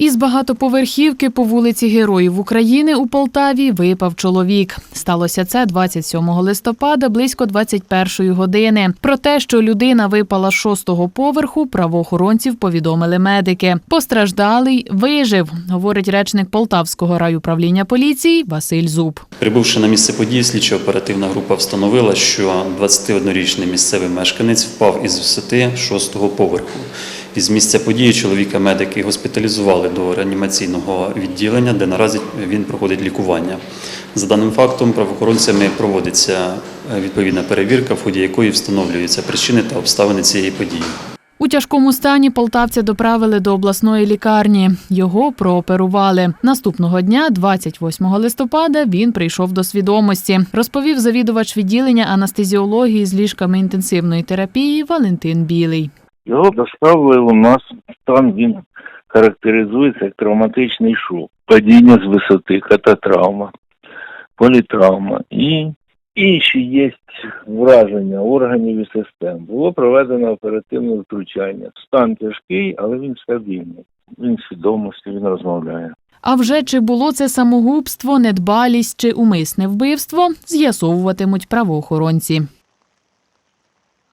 Із багатоповерхівки по вулиці Героїв України у Полтаві випав чоловік. Сталося це 27 листопада близько 21 години. Про те, що людина випала з шостого поверху, правоохоронців повідомили медики. Постраждалий вижив, говорить речник Полтавського райуправління поліції Василь Зуб. Прибувши на місце події, слідчо-оперативна група встановила, що 21-річний місцевий мешканець впав із висоти шостого поверху. Із місця події чоловіка медики госпіталізували до реанімаційного відділення, де наразі він проходить лікування. За даним фактом, правоохоронцями проводиться е, відповідна перевірка, в ході якої встановлюються причини та обставини цієї події. У тяжкому стані полтавця доправили до обласної лікарні. Його прооперували. Наступного дня, 28 листопада, він прийшов до свідомості. Розповів завідувач відділення анестезіології з ліжками інтенсивної терапії Валентин Білий. Його доставили у нас. Стан він характеризується як травматичний шок, падіння з висоти, кататравма, політравма і інші є враження органів і систем. Було проведено оперативне втручання. Стан тяжкий, але він стабільний. Він свідомості, він розмовляє. А вже чи було це самогубство, недбалість чи умисне вбивство, з'ясовуватимуть правоохоронці.